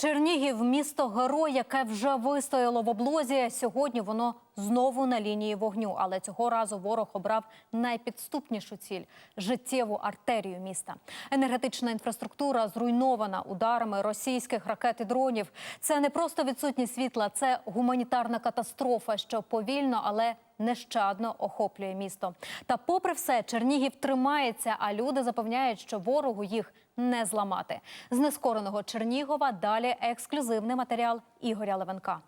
Чернігів місто герой, яке вже вистояло в облозі. Сьогодні воно знову на лінії вогню. Але цього разу ворог обрав найпідступнішу ціль життєву артерію міста. Енергетична інфраструктура зруйнована ударами російських ракет і дронів. Це не просто відсутність світла, це гуманітарна катастрофа, що повільно, але нещадно охоплює місто. Та, попри все, Чернігів тримається, а люди запевняють, що ворогу їх не зламати. З нескореного Чернігова далі ексклюзивний матеріал Ігоря Левенка.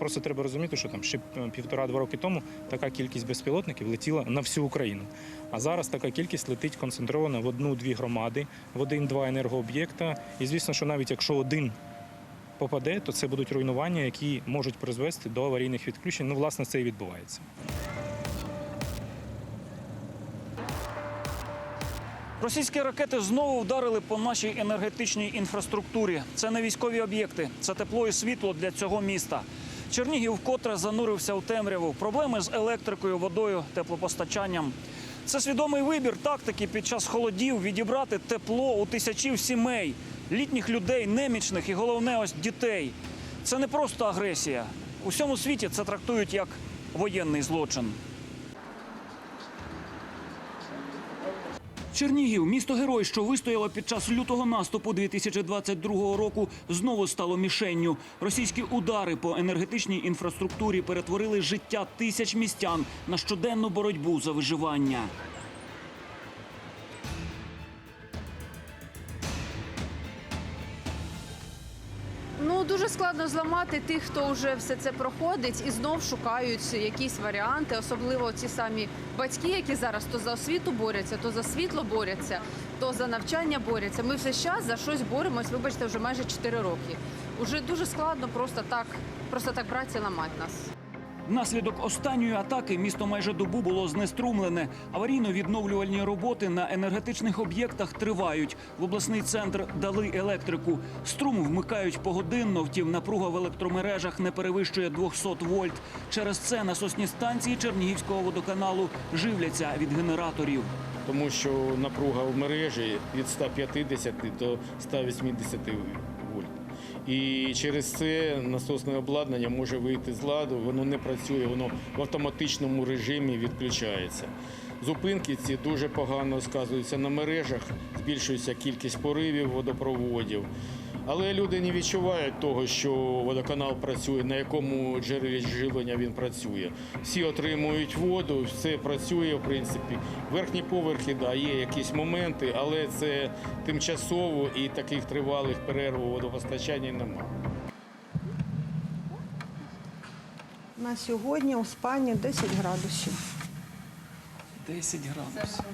Просто треба розуміти, що там ще е, півтора-два роки тому така кількість безпілотників летіла на всю Україну. А зараз така кількість летить концентрована в одну-дві громади, в один-два енергооб'єкта. І звісно, що навіть якщо один попаде, то це будуть руйнування, які можуть призвести до аварійних відключень. Ну, власне, це і відбувається. Російські ракети знову вдарили по нашій енергетичній інфраструктурі. Це не військові об'єкти, це тепло і світло для цього міста. Чернігів вкотре занурився у темряву. Проблеми з електрикою, водою, теплопостачанням. Це свідомий вибір тактики під час холодів відібрати тепло у тисячів сімей, літніх людей, немічних і головне ось дітей. Це не просто агресія. У всьому світі це трактують як воєнний злочин. Чернігів, місто герой, що вистояло під час лютого наступу 2022 року, знову стало мішенню. Російські удари по енергетичній інфраструктурі перетворили життя тисяч містян на щоденну боротьбу за виживання. Ну дуже складно зламати тих, хто вже все це проходить, і знов шукають якісь варіанти, особливо ці самі батьки, які зараз то за освіту борються, то за світло борються, то за навчання борються. Ми все час за щось боремось. Вибачте, вже майже 4 роки. Уже дуже складно просто так, просто так брати ламати нас. Внаслідок останньої атаки місто майже добу було знеструмлене. Аварійно-відновлювальні роботи на енергетичних об'єктах тривають. В обласний центр дали електрику. Струм вмикають погодинно, втім напруга в електромережах не перевищує 200 вольт. Через це насосні станції Чернігівського водоканалу живляться від генераторів. тому що напруга в мережі від 150 до 180 вольт. І через це насосне обладнання може вийти з ладу, воно не працює, воно в автоматичному режимі відключається. Зупинки ці дуже погано сказуються на мережах, збільшується кількість поривів водопроводів. Але люди не відчувають того, що водоканал працює, на якому джерелі живлення він працює. Всі отримують воду, все працює, в принципі. Верхні поверхи, да, є якісь моменти, але це тимчасово і таких тривалих перерв у водопостачанні немає. На сьогодні у спальні 10 градусів. 10 градусів.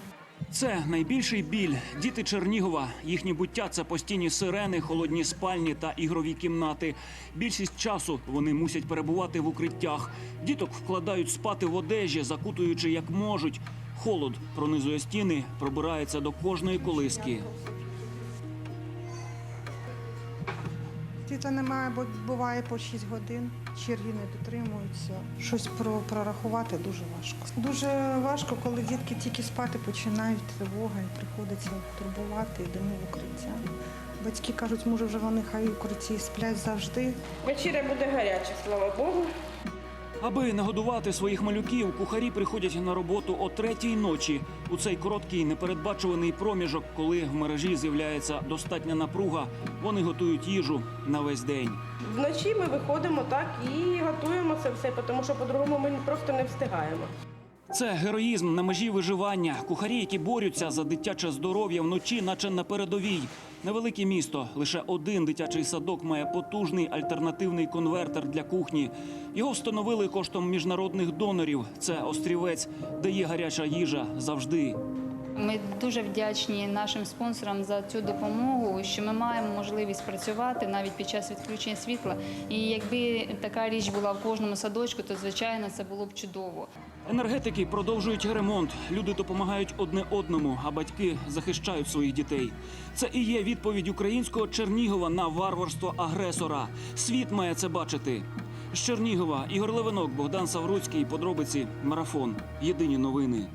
Це найбільший біль. Діти Чернігова. Їхнє буття це постійні сирени, холодні спальні та ігрові кімнати. Більшість часу вони мусять перебувати в укриттях. Діток вкладають спати в одежі, закутуючи як можуть. Холод пронизує стіни, пробирається до кожної колиски. Світла немає, бо буває по 6 годин. Черги не дотримуються. Щось про, прорахувати дуже важко. Дуже важко, коли дітки тільки спати починають тривога і приходиться турбувати, йдемо в укриття. Батьки кажуть, може вже вони хай в укритті сплять завжди. Вечеря буде гаряча, слава Богу. Аби нагодувати своїх малюків, кухарі приходять на роботу о третій ночі. У цей короткий непередбачуваний проміжок, коли в мережі з'являється достатня напруга, вони готують їжу на весь день. Вночі ми виходимо так і готуємо це все, тому що по-другому ми просто не встигаємо. Це героїзм на межі виживання. Кухарі, які борються за дитяче здоров'я вночі, наче на передовій. Невелике місто. Лише один дитячий садок має потужний альтернативний конвертер для кухні. Його встановили коштом міжнародних донорів. Це острівець, де є гаряча їжа завжди. Ми дуже вдячні нашим спонсорам за цю допомогу, що ми маємо можливість працювати навіть під час відключення світла. І якби така річ була в кожному садочку, то звичайно це було б чудово. Енергетики продовжують ремонт. Люди допомагають одне одному, а батьки захищають своїх дітей. Це і є відповідь українського Чернігова на варварство агресора. Світ має це бачити. З Чернігова Ігор Левинок, Богдан Савруцький. Подробиці марафон. Єдині новини.